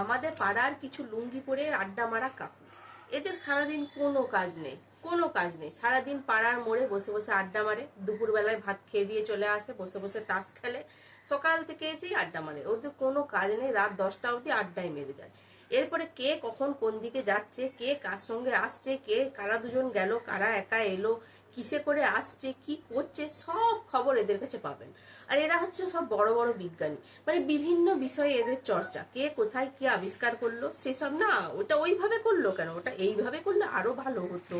আমাদের পাড়ার কিছু লুঙ্গি পরে আড্ডা মারা কাকু। এদের সারাদিন কোনো কাজ নেই। কোনো কাজ নেই। সারাদিন পাড়ার মোড়ে বসে বসে আড্ডা মারে, দুপুরবেলায় ভাত খেয়ে দিয়ে চলে আসে, বসে বসে তাস খেলে। সকাল থেকে এসেই আড্ডা মারে। ওদের কোনো কাজ নেই, রাত দশটা অবধি আড্ডায় মেরে যায়। এরপরে কে কখন কোন দিকে যাচ্ছে, কে কার সঙ্গে আসছে, কে কারা দুজন গেল, কারা একা এলো, কিসে করে আসছে, কি করছে, সব খবর এদের কাছে পাবেন। আর এরা হচ্ছে সব বড় বড় বিজ্ঞানী। মানে বিভিন্ন বিষয়ে এদের চর্চা। কে কোথায় কি আবিষ্কার করল, সেসব না, ওটা ওইভাবে করল কেন? ওটা এইভাবে করলে আরও ভালো হতো।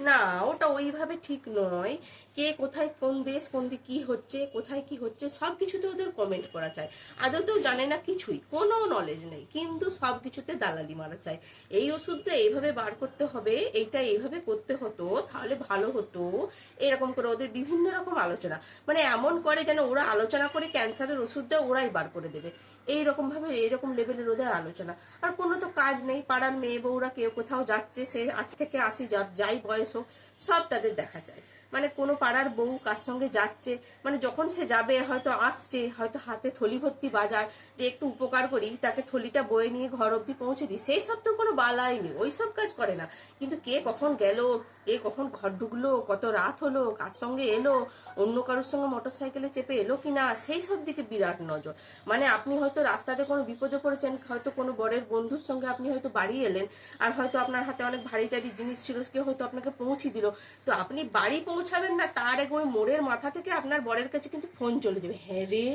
না, ওটা ওইভাবে ঠিক নয়। কে কোথায় কোন দেশ কোন দিক কি হচ্ছে, কোথায় কি হচ্ছে সব কিছুতে ওদের কমেন্ট করা চায় আদতেও জানে না কিছুই, কোনো নলেজ নেই, কিন্তু সব কিছুতে দালালি মারা চায় এই ওষুধটা এইভাবে বার করতে হবে, এইটা এইভাবে করতে হতো, তাহলে ভালো হতো। এরকম করে ওদের বিভিন্ন রকম আলোচনা। মানে এমন করে যেন ওরা আলোচনা করে ক্যান্সারের ওষুধটা ওরাই বার করে দেবে। এই রকম ভাবে এইরকম লেভেলের ওদের আলোচনা। আর কোনো তো কাজ নেই, পাড়ার মেয়ে বউরা কেউ কোথাও যাচ্ছে, সে আট থেকে আসি যা- যাই বয়স হোক সব তাদের দেখা যায়। মানে কোনো পাড়ার বউ কার সঙ্গে যাচ্ছে মানে যখন সে যাবে হয়তো আসছে, হয়তো হাতে থলি ভর্তি বাজার, যে একটু উপকার করি তাকে থলিটা বয়ে নিয়ে ঘর অব্দি পৌঁছে দিই, সেই সব তো কোনো বালাই নেই, ওই সব কাজ করে না। কিন্তু কে কখন গেল, কে কখন ঘর ঢুকলো, কত রাত হলো, কার সঙ্গে এলো, অন্য কারোর সঙ্গে মোটর সাইকেলে চেপে এলো কি না সেই সব দিকে বিরাট নজর। মানে আপনি হয়তো রাস্তাতে কোনো বিপদে পড়েছেন, হয়তো কোনো বরের বন্ধুর সঙ্গে আপনি হয়তো বাড়ি এলেন, আর হয়তো আপনার হাতে অনেক ভারী টারি জিনিস ছিল, কেউ হয়তো আপনাকে পৌঁছে দিল। তো আপনি বাড়ি পৌঁছাবেন না, তার এক ওই মোড়ের মাথা থেকে আপনার বরের কাছে কিন্তু ফোন চলে যাবে। হ্যাঁ রে,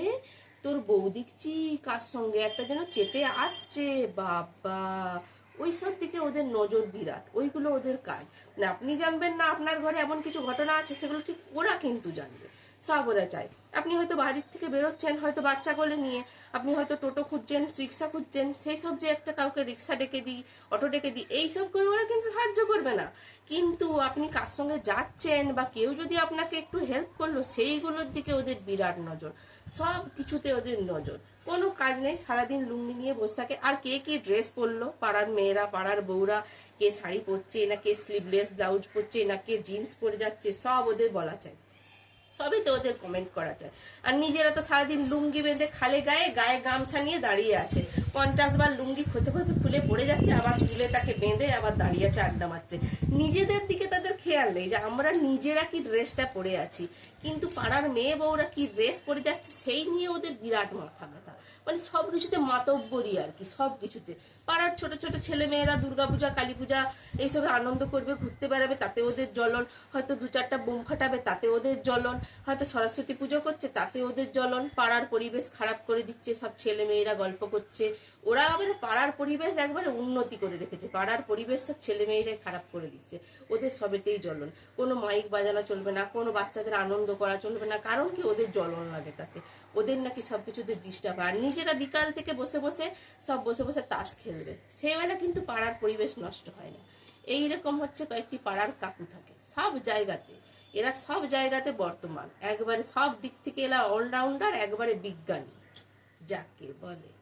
তোর বউ দেখছি কার সঙ্গে একটা যেন চেপে আসছে, বাবা। ওই সব দিকে ওদের নজর বিরাট, ওইগুলো ওদের কাজ। না, আপনি জানবেন না, আপনার ঘরে এমন কিছু ঘটনা আছে, সেগুলো ঠিক ওরা কিন্তু জানবে। সব ওরা চায় আপনি হয়তো বাড়ির থেকে বেরোচ্ছেন, হয়তো বাচ্চা কোলে নিয়ে আপনি হয়তো টোটো খুঁজছেন, রিক্সা খুঁজছেন, সেই সব যে একটা কাউকে রিক্সা ডেকে দিই, অটো ডেকে দিই, এই সব করে ওরা কিন্তু সাহায্য করবে না। কিন্তু আপনি কার সঙ্গে যাচ্ছেন বা কেউ যদি আপনাকে একটু হেল্প করল, সেইগুলোর দিকে ওদের বিরাট নজর। সব কিছুতে ওদের নজর। কোনো কাজ নেই, সারাদিন লুঙ্গি নিয়ে বসে থাকে। আর কে কি ড্রেস পরলো? পাড়ার মেয়েরা, পাড়ার বউরা, কে শাড়ি পরছে না, কে স্লিভলেস ব্লাউজ পরছে না, কে জিন্স পরে যাচ্ছে, সব ওদের বলা চাই। সবই তো ওদের কমেন্ট করা যায়। আর নিজেরা তো সারাদিন লুঙ্গি বেঁধে খালে গায়ে গায়ে গামছা নিয়ে দাঁড়িয়ে আছে। পঞ্চাশ বার লুঙ্গি খসে খসে খুলে পড়ে যাচ্ছে, আবার তুলে তাকে বেঁধে আবার দাঁড়িয়ে আছে আড্ডা মারছে। নিজেদের দিকে তাদের খেয়াল নেই যে আমরা নিজেরা কি ড্রেসটা পরে আছি, কিন্তু পাড়ার মেয়ে বউরা কি ড্রেস পরে যাচ্ছে সেই নিয়ে ওদের বিরাট মাথা ব্যথা। মানে সব কিছুতে মাতব্বরই আর কি, সব কিছুতে। পাড়ার ছোট ছোট ছেলে মেয়েরা দুর্গাপূজা কালী পূজা এইসবে আনন্দ করবে, ঘুরতে বেড়াবে, তাতে ওদের জ্বলন। হয়তো দু চারটা বোম ফাটাবে, তাতে ওদের জ্বলন। হয়তো সরস্বতী পুজো করছে, তাতে ওদের জ্বলন। পাড়ার পরিবেশ খারাপ করে দিচ্ছে, সব ছেলে মেয়েরা গল্প করছে। ওরা আবার পাড়ার পরিবেশ একবারে উন্নতি করে রেখেছে। পাড়ার পরিবেশ সব ছেলে মেয়েরাই খারাপ করে দিচ্ছে। ওদের সবেতেই জ্বলন। কোনো মাইক বাজানো চলবে না, কোনো বাচ্চাদের আনন্দ করা চলবে না, কারণ কি ওদের জ্বলন লাগে তাতে। ওদের নাকি সবকিছুতে ডিস্টার্ব আর নিজেরা বিকাল থেকে বসে বসে সব বসে বসে তাস খেলবে। সেবেলা কিন্তু পাড়ার পরিবেশ নষ্ট হয় না। এইরকম হচ্ছে কয়েকটি পাড়ার কাকু থাকে। সব জায়গাতে, এরা সব জায়গাতে বর্তমান। একবারে সব দিক থেকে এরা অলরাউন্ডার একবারে বিজ্ঞানী। যাকে বলে।